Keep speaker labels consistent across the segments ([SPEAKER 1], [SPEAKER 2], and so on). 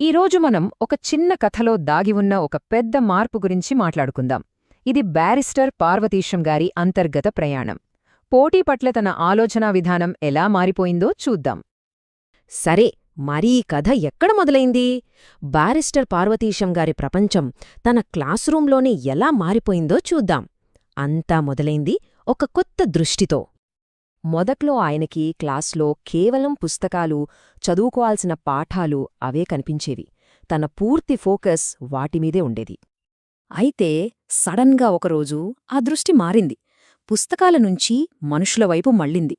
[SPEAKER 1] ఈరోజు మనం ఒక చిన్న కథలో దాగి ఉన్న ఒక పెద్ద మార్పు గురించి మాట్లాడుకుందాం. ఇది బ్యారిస్టర్ పార్వతీశం గారి అంతర్గత ప్రయాణం. పోటీ పట్ల తన ఆలోచనా విధానం ఎలా మారిపోయిందో చూద్దాం.
[SPEAKER 2] సరే మరీ కథ ఎక్కడ మొదలైంది? బారిస్టర్ పార్వతీశం గారి ప్రపంచం తన క్లాస్ రూంలోనే ఎలా మారిపోయిందో చూద్దాం. అంతా మొదలైంది ఒక కొత్త దృష్టితో. మొదట్లో ఆయనకి క్లాస్లో కేవలం పుస్తకాలు చదువుకోవాల్సిన పాఠాలు అవే కనిపించేవి. తన పూర్తి ఫోకస్ వాటిమీదే ఉండేది. అయితే సడన్గా ఒకరోజు ఆ దృష్టి మారింది. పుస్తకాల నుంచి మనుషుల వైపు మళ్ళింది.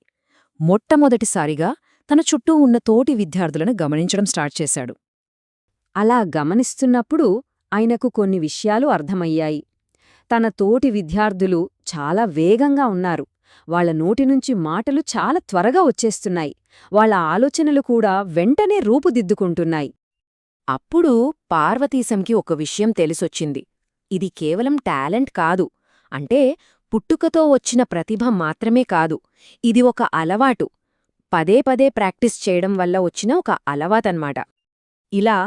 [SPEAKER 2] మొట్టమొదటిసారిగా తన చుట్టూ ఉన్న తోటి విద్యార్థులను గమనించడం స్టార్ట్ చేశాడు. అలా గమనిస్తున్నప్పుడు ఆయనకు కొన్ని విషయాలు అర్థమయ్యాయి. తన తోటి విద్యార్థులు చాలా వేగంగా ఉన్నారు. వాళ్ళ నోటినుంచి మాటలు చాలా త్వరగా వచ్చేస్తున్నాయి. వాళ్ళ ఆలోచనలు కూడా వెంటనే రూపుదిద్దుకుంటున్నాయి. అప్పుడు పార్వతీశంకి ఒక విషయం తెలిసొచ్చింది. ఇది కేవలం టాలెంట్ కాదు. అంటే పుట్టుకతో వచ్చిన ప్రతిభ మాత్రమే కాదు. ఇది ఒక అలవాటు. పదే పదే ప్రాక్టీస్ చేయడం వల్ల వచ్చిన ఒక అలవాతన్మాట ఇలా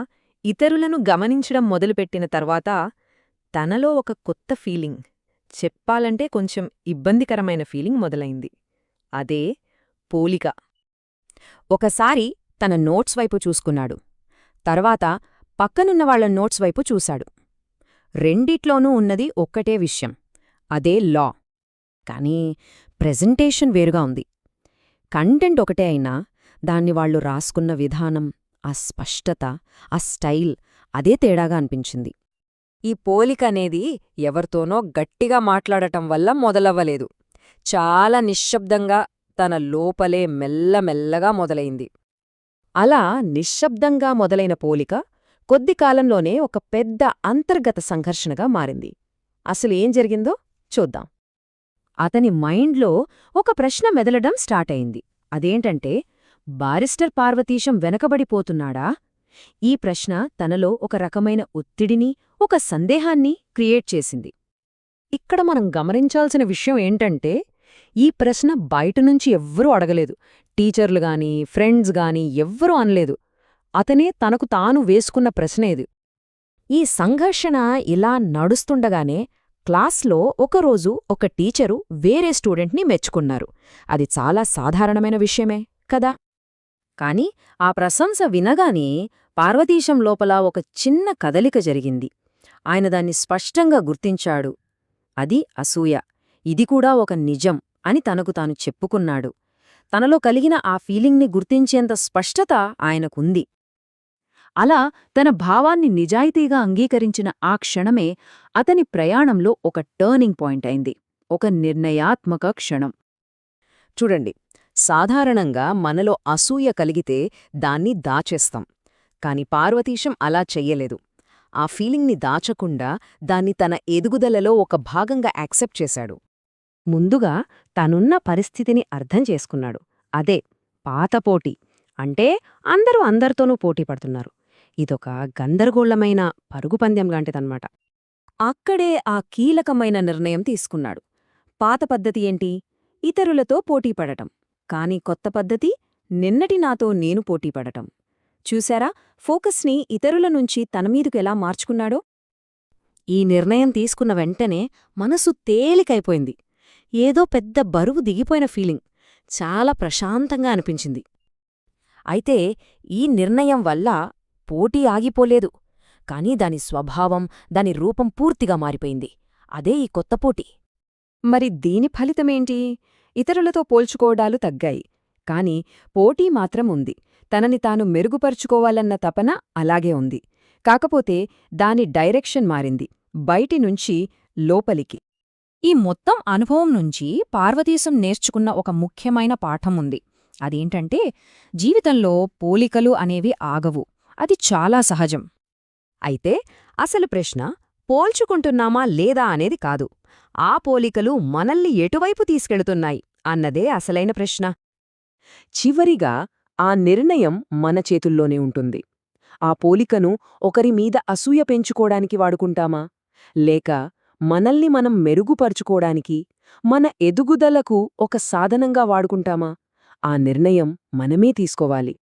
[SPEAKER 2] ఇతరులను గమనించడం మొదలుపెట్టిన తర్వాత తనలో ఒక కొత్త ఫీలింగ్. చెప్పాలంటే కొంచెం ఇబ్బందికరమైన ఫీలింగ్ మొదలైంది. అదే పోలిక. ఒకసారి తన నోట్స్ వైపు చూసుకున్నాడు. తర్వాత పక్కనున్నవాళ్ళ నోట్స్ వైపు చూశాడు. రెండిట్లోనూ ఉన్నది ఒక్కటే విషయం. అదే లా. కానీ ప్రెజెంటేషన్ వేరుగా ఉంది. కంటెంట్ ఒకటే అయినా దాన్ని వాళ్ళు రాసుకున్న విధానం ఆ స్పష్టత ఆ స్టైల్ అదే తేడాగా అనిపించింది. ఈ పోలికనేది ఎవరితోనో గట్టిగా మాట్లాడటం వల్ల మొదలవ్వలేదు. చాలా నిశ్శబ్దంగా తన లోపలే మెల్లమెల్లగా మొదలైంది. అలా నిశ్శబ్దంగా మొదలైన పోలిక కొద్ది కాలంలోనే ఒక పెద్ద అంతర్గత సంఘర్షణగా మారింది. అసలేం జరిగిందో చూద్దాం. అతని మైండ్లో ఒక ప్రశ్న మెదలడం స్టార్ట్ అయింది అదేంటంటే బారిస్టర్ పార్వతీశం వెనకబడిపోతున్నాడా? ఈ ప్రశ్న తనలో ఒక రకమైన ఒత్తిడిని ఒక సందేహాన్ని క్రియేట్ చేసింది. ఇక్కడ మనం గమనించాల్సిన విషయం ఏంటంటే ఈ ప్రశ్న బయటనుంచి ఎవ్వరూ అడగలేదు. టీచర్లు గాని ఫ్రెండ్స్ గాని ఎవ్వరూ అనలేదు. అతనే తనకు తాను వేసుకున్న ప్రశ్నేది ఈ సంఘర్షణ ఇలా నడుస్తుండగానే క్లాస్లో ఒకరోజు ఒక టీచరు వేరే స్టూడెంట్ని మెచ్చుకున్నారు. అది చాలా సాధారణమైన విషయమే కదా? కాని ఆ ప్రశంస వినగానే పార్వతీశం లోపల ఒక చిన్న కదలిక జరిగింది. ఆయన దాన్ని స్పష్టంగా గుర్తించాడు. అది అసూయ. ఇది కూడా ఒక నిజం అని తనకు తాను చెప్పుకున్నాడు. తనలో కలిగిన ఆ ఫీలింగ్ని గుర్తించేంత స్పష్టత ఆయనకుంది. అలా తన భావాన్ని నిజాయితీగా అంగీకరించిన ఆ క్షణమే అతని ప్రయాణంలో ఒక టర్నింగ్ పాయింట్ అయింది. ఒక నిర్ణయాత్మక క్షణం. చూడండి సాధారణంగా మనలో అసూయ కలిగితే దాన్ని దాచేస్తాం. కాని పార్వతీశం అలా చెయ్యలేదు. ఆ ఫీలింగ్ని దాచకుండా దాన్ని తన ఎదుగుదలలో ఒక భాగంగా యాక్సెప్ట్ చేశాడు. ముందుగా తనున్న పరిస్థితిని అర్థం చేసుకున్నాడు. అదే పాతపోటీ అంటే అందరూ అందరితోనూ పోటీ పడుతున్నారు. ఇదొక గందరగోళమైన పరుగుపందెం లాంటిదన్నమాట. అక్కడే ఆ కీలకమైన నిర్ణయం తీసుకున్నాడు. పాత పద్ధతి ఏంటి? ఇతరులతో పోటీపడటం కాని కొత్త పద్ధతి నిన్నటి నాతో నేను పోటీపడటం చూశారా? ఫోకస్ని ఇతరుల నుంచి తనమీదుకెలా మార్చుకున్నాడో? ఈ నిర్ణయం తీసుకున్న వెంటనే మనసు తేలికైపోయింది. ఏదో పెద్ద బరువు దిగిపోయిన ఫీలింగ్. చాలా ప్రశాంతంగా అనిపించింది. అయితే ఈ నిర్ణయం వల్ల పోటీ ఆగిపోలేదు. కాని దాని స్వభావం దాని రూపం పూర్తిగా మారిపోయింది. అదే ఈ కొత్త పోటీ. మరి దీని ఫలితమేంటి? ఇతరులతో పోల్చుకోవడాలు తగ్గాయి. కాని పోటీ మాత్రం ఉంది. తనని తాను మెరుగుపరుచుకోవాలన్న తపన అలాగే ఉంది. కాకపోతే దాని డైరెక్షన్ మారింది. బయటి నుంచి లోపలికి. ఈ మొత్తం అనుభవం నుంచి పార్వతీశం నేర్చుకున్న ఒక ముఖ్యమైన పాఠం ఉంది. అదేంటంటే జీవితంలో పోలికలు అనేవి ఆగవు. అది చాలా సహజం. అయితే అసలు ప్రశ్న పోల్చుకుంటున్నామా లేదా అనేది కాదు. ఆ పోలికలు మనల్ని ఎటువైపు తీసుకెళుతున్నాయి అన్నదే అసలైన ప్రశ్న. చివరిగా ఆ నిర్ణయం మన చేతుల్లోనే ఉంటుంది. ఆ పోలికను ఒకరి మీద అసూయ పెంచుకోడానికి వాడుకుంటామా? లేక మనల్ని మనం మెరుగుపరుచుకోడానికి మన ఎదుగుదలకు ఒక సాధనంగా వాడుకుంటామా? ఆ నిర్ణయం మనమే తీసుకోవాలి.